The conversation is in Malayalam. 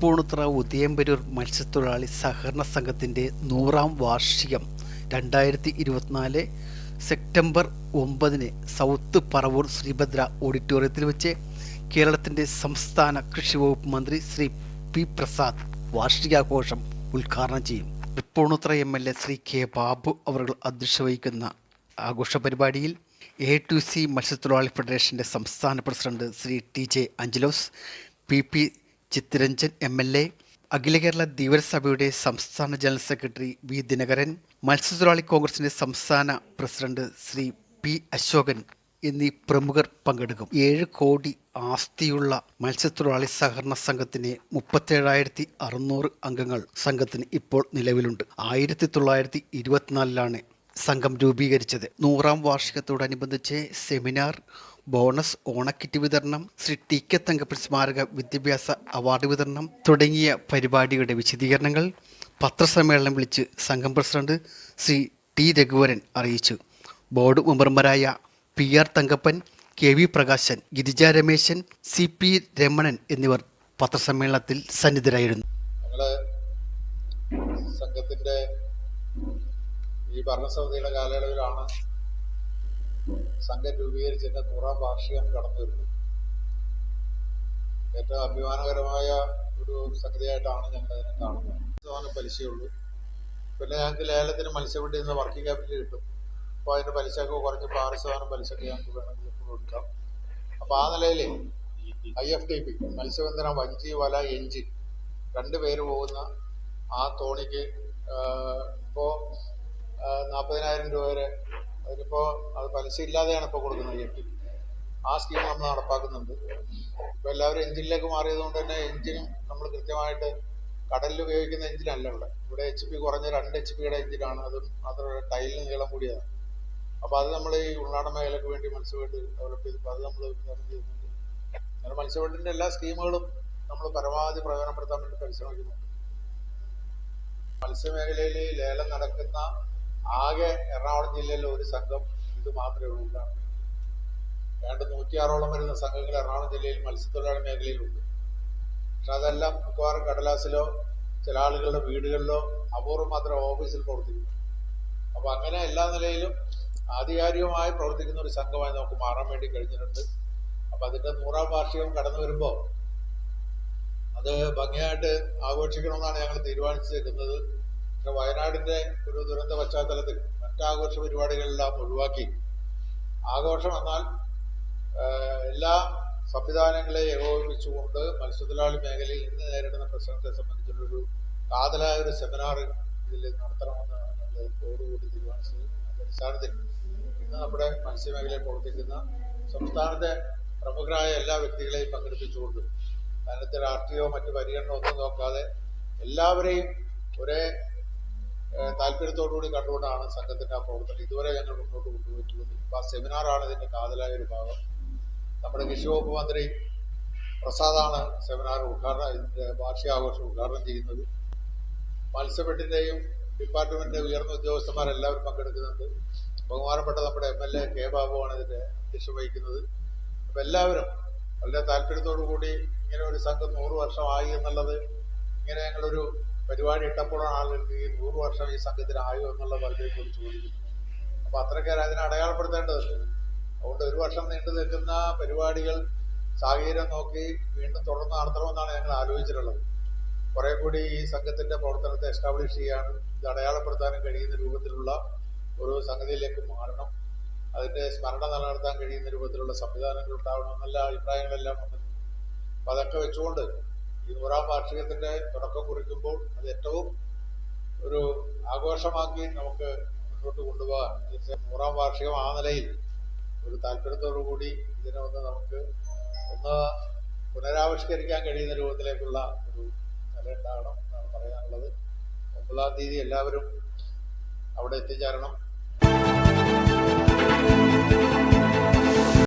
തൃപ്പൂണിത്തുറ ഉദയംപരൂർ മത്സ്യത്തൊഴിലാളി സഹകരണ സംഘത്തിന്റെ നൂറാം വാർഷികം രണ്ടായിരത്തി ഇരുപത്തിനാല് സെപ്റ്റംബർ ഒമ്പതിന് സൗത്ത് പറവൂർ ശ്രീഭദ്ര ഓഡിറ്റോറിയത്തിൽ വെച്ച് കേരളത്തിന്റെ സംസ്ഥാന കൃഷി വകുപ്പ് മന്ത്രി ശ്രീ പി പ്രസാദ് വാർഷികാഘോഷം ഉദ്ഘാടനം ചെയ്യും. Tripunithura M L A Shri K Babu അവർ അധ്യക്ഷ വഹിക്കുന്ന ആഘോഷ പരിപാടിയിൽ എ ടു സി മത്സ്യത്തൊഴിലാളി ഫെഡറേഷന്റെ സംസ്ഥാന president Shri T J Anchalose P P Chittaranjan M L A അഖില കേരള ധീവരസഭയുടെ സംസ്ഥാന ജനറൽ സെക്രട്ടറി വി ദിനകരൻ മത്സ്യത്തൊഴിലാളി കോൺഗ്രസിന്റെ സംസ്ഥാന പ്രസിഡന്റ് ശ്രീ പി അശോകൻ എന്നീ പ്രമുഖർ പങ്കെടുക്കും. ഏഴ് കോടി ആസ്തിയുള്ള മത്സ്യത്തൊഴിലാളി സഹകരണ സംഘത്തിന് മുപ്പത്തേഴായിരത്തി അറുന്നൂറ് അംഗങ്ങൾ സംഘത്തിന് ഇപ്പോൾ നിലവിലുണ്ട്. ആയിരത്തി തൊള്ളായിരത്തി ഇരുപത്തിനാലിലാണ് സംഘം രൂപീകരിച്ചത്. നൂറാം വാർഷികത്തോടനുബന്ധിച്ച് സെമിനാർ ബോണസ് ഓണക്കിറ്റ് വിതരണം ശ്രീ ടി കെ തങ്കപ്പൻ സ്മാരക വിദ്യാഭ്യാസ അവാർഡ് വിതരണം തുടങ്ങിയ പരിപാടിയുടെ വിശദീകരണങ്ങൾ പത്രസമ്മേളനം വിളിച്ച് സംഘം പ്രസിഡന്റ് ശ്രീ ടി രഘുവരൻ അറിയിച്ചു. ബോർഡ് മെമ്പർമാരായ P R Thankappan K V Prakashan Girija Rameshan C P Ramanan എന്നിവർ പത്രസമ്മേളനത്തിൽ സന്നിധരായിരുന്നു. സംഘത്തിന്റെ ഈ ഭരണസമിതിയുടെ കാലയളവിലാണ് സംഘം രൂപീകരിച്ചതിന്റെ നൂറാം വാർഷികം കടന്നു വരുന്നു. ഏറ്റവും അഭിമാനകരമായ ഒരു സംഗതിയായിട്ടാണ് ഞങ്ങൾ അതിനെ കാണുന്നത്. ശതമാനം പലിശയുള്ളൂ. പിന്നെ ഞങ്ങൾക്ക് ലേലത്തിന് മത്സ്യവണ്ടിയിൽ നിന്ന് വർക്കിംഗ് ക്യാപിറ്റൽ കിട്ടും. അപ്പോൾ അതിന്റെ പലിശയൊക്കെ കുറച്ച് ആറ് ശതമാനം പലിശയൊക്കെ ഞങ്ങൾക്ക് വേണമെങ്കിൽ ഇപ്പോൾ എടുക്കാം അപ്പോൾ ആ നിലയിൽ ഐ എഫ് ടി പി മത്സ്യബന്ധനം വഞ്ചി വല എഞ്ചിൻ രണ്ട് പേര് പോകുന്ന ആ തോണിക്ക് ഇപ്പോൾ നാൽപ്പതിനായിരം രൂപ വരെ അതിനിപ്പോൾ അത് പലിശ ഇല്ലാതെയാണ് ഇപ്പോൾ കൊടുക്കുന്നത് എട്ടി. ആ സ്കീം നമ്മൾ നടപ്പാക്കുന്നുണ്ട്. ഇപ്പോൾ എല്ലാവരും എഞ്ചിനിലേക്ക് മാറിയത് കൊണ്ട് തന്നെ എഞ്ചിൻ നമ്മൾ കൃത്യമായിട്ട് കടലിൽ ഉപയോഗിക്കുന്ന എഞ്ചിനല്ല ഇവിടെ ഇവിടെ എച്ച് പി കുറഞ്ഞ രണ്ട് എച്ച് പിയുടെ എഞ്ചിനാണ്. അതും മാത്രമല്ല ടൈലിന് നീളം കൂടിയതാണ്. അപ്പോൾ അത് നമ്മൾ ഈ ഉൾനാടൻ മേഖലയ്ക്ക് വേണ്ടി മത്സ്യബോട്ട് ഡെവലപ്പ് ചെയ്തപ്പോൾ അത് നമ്മൾ വിതരണം അങ്ങനെ മത്സ്യബന്ധനത്തിന്റെ എല്ലാ സ്കീമുകളും നമ്മൾ പരമാവധി പ്രയോജനപ്പെടുത്താൻ വേണ്ടി പരിശ്രമിക്കുന്നുണ്ട്. മത്സ്യമേഖലയിൽ ലേലം നടക്കുന്ന ആകെ എറണാകുളം ജില്ലയിലെ ഒരു സംഘം ഇത് മാത്രമേ ഉള്ളൂ. ഇതാണ് ഏതാണ്ട് നൂറ്റിയാറോളം വരുന്ന സംഘങ്ങൾ എറണാകുളം ജില്ലയിൽ മത്സ്യത്തൊഴിലാളി മേഖലയിലുണ്ട്. പക്ഷെ അതെല്ലാം മിക്കവാറും കടലാസിലോ ചില ആളുകളുടെ വീടുകളിലോ അപൂർവം മാത്രം ഓഫീസിൽ പ്രവർത്തിക്കുന്നു. അപ്പൊ അങ്ങനെ എല്ലാ നിലയിലും ആധികാരികമായി പ്രവർത്തിക്കുന്ന ഒരു സംഘമായി നമുക്ക് മാറാൻ വേണ്ടി കഴിഞ്ഞിട്ടുണ്ട്. അപ്പൊ അതിന്റെ നൂറാം വാർഷികം കടന്നു വരുമ്പോൾ അത് ഭംഗിയായിട്ട് ആഘോഷിക്കണമെന്നാണ് ഞങ്ങൾ തീരുമാനിച്ചിരിക്കുന്നത്. പക്ഷെ വയനാടിന്റെ ഒരു ദുരന്ത പശ്ചാത്തലത്തിൽ മറ്റാഘോഷ പരിപാടികളെല്ലാം ഒഴിവാക്കി. ആഘോഷം എന്നാൽ എല്ലാ സംവിധാനങ്ങളെ ഏകോപിപ്പിച്ചുകൊണ്ട് മത്സ്യത്തൊഴിലാളി മേഖലയിൽ ഇന്ന് നേരിടുന്ന പ്രശ്നത്തെ സംബന്ധിച്ചുള്ളൊരു കാതലായ ഒരു സെമിനാർ ഇതിൽ നടത്തണമെന്ന് ഞങ്ങൾ തീരുമാനിച്ചത്. അടിസ്ഥാനത്തിൽ ഇന്ന് നമ്മുടെ മത്സ്യമേഖലയിൽ പ്രവർത്തിക്കുന്ന സംസ്ഥാനത്തെ പ്രമുഖരായ എല്ലാ വ്യക്തികളെയും പങ്കെടുപ്പിച്ചുകൊണ്ട് അതിനകത്ത് രാഷ്ട്രീയമോ മറ്റു പരിഗണന ഒന്നും നോക്കാതെ എല്ലാവരെയും ഒരേ താല്പര്യത്തോടുകൂടി കണ്ടുകൊണ്ടാണ് സംഘത്തിന്റെ ആ പ്രവർത്തനം ഇതുവരെ ഞങ്ങൾ മുന്നോട്ട് കൊണ്ടുപോയിട്ടുള്ളത്. ഇപ്പൊ ആ സെമിനാറാണ് ഇതിന്റെ കാതലായ ഒരു ഭാഗം. നമ്മുടെ കൃഷി മന്ത്രി പ്രസാദാണ് സെമിനാർ ഉദ്ഘാടനം ഇതിന്റെ വാർഷികാഘോഷം ഉദ്ഘാടനം ചെയ്യുന്നത്. മത്സ്യബെട്ടിന്റെയും ഡിപ്പാർട്ട്മെന്റിന്റെ ഉയർന്ന ഉദ്യോഗസ്ഥന്മാരെല്ലാവരും പങ്കെടുക്കുന്നുണ്ട്. ബഹുമാനപ്പെട്ട നമ്മുടെ എം എൽ എ കെ ബാബുവാണ് ഇതിന്റെ അധ്യക്ഷം വഹിക്കുന്നത്. അപ്പൊ എല്ലാവരും വളരെ താല്പര്യത്തോടു കൂടി ഇങ്ങനെ ഒരു സംഘം നൂറ് വർഷമായി എന്നുള്ളത് ഇങ്ങനെ ഞങ്ങളൊരു പരിപാടി ഇട്ടപ്പോഴാണ് ആളുകൾക്ക് ഈ നൂറ് വർഷം ഈ സംഘത്തിന് ആയോ എന്നുള്ള കുറിച്ച് ചോദിക്കുന്നു. അപ്പൊ അത്രക്കാർ അതിനെ അടയാളപ്പെടുത്തേണ്ടതുണ്ട് അതുകൊണ്ട് ഒരു വർഷം നീണ്ടു നിൽക്കുന്ന പരിപാടികൾ സാഹചര്യം നോക്കി വീണ്ടും തുടർന്ന് നടത്തണമെന്നാണ് ഞങ്ങൾ ആലോചിച്ചിട്ടുള്ളത്. കുറെ കൂടി ഈ സംഘത്തിന്റെ പ്രവർത്തനത്തെ എസ്റ്റാബ്ലിഷ് ചെയ്യാനും ഇത് അടയാളപ്പെടുത്താനും കഴിയുന്ന രൂപത്തിലുള്ള ഒരു സംഗതിയിലേക്ക് മാറണം. അതിന്റെ സ്മരണ നിലനിർത്താൻ കഴിയുന്ന രൂപത്തിലുള്ള സംവിധാനങ്ങൾ ഉണ്ടാവണം. എന്നുള്ള അഭിപ്രായങ്ങളെല്ലാം വന്നിട്ടുണ്ട്. അപ്പൊ അതൊക്കെ വെച്ചുകൊണ്ട് ഈ വാർഷികത്തിന്റെ തുടക്കം കുറിക്കുമ്പോൾ അത് ഏറ്റവും ഒരു ആഘോഷമാക്കി നമുക്ക് മുന്നോട്ട് കൊണ്ടുപോകാൻ നൂറാം വാർഷികം ആ നിലയിൽ ഒരു താല്പര്യത്തോടു കൂടി ഇതിനെ ഒന്ന് നമുക്ക് ഒന്ന് പുനരാവിഷ്കരിക്കാൻ കഴിയുന്ന രൂപത്തിലേക്കുള്ള ഒരു നില ഉണ്ടാകണം എന്നാണ് പറയാനുള്ളത്. ഒമ്പതാം തീയതി എല്ലാവരും അവിടെ എത്തിച്ചേരണം.